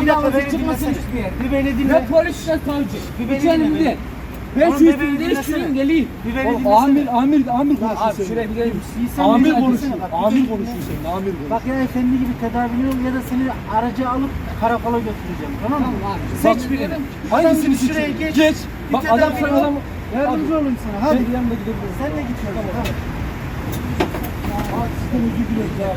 Bir beni çıkmasın hiçbir. Bir beni dinle. Ne polis ne savcı. Bir beni dinle. Ben şu bir üstümde şurayım geleyim. Bir dinlesene. Amir, amir, amir konuşuyor. Abi sen- şuraya gidelim. Sen Amir konuşuyor. Amir konuşuyor senin, amir konuşuyor. Bak ya efendi gibi tedavini ol ya da seni araca alıp karakola götüreceğim. Tamam mı? Tamam. Seç birini. Hangisini seçeyim? geç. Bir Bak adam sana adam... Yardımcı olayım sana. Hadi. Ben yanımda gidebiliriz. Sen de git. Hadi. Abi sizden özür dileriz ya.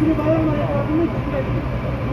Hepsini bayramla yapardığını düşünebiliriz.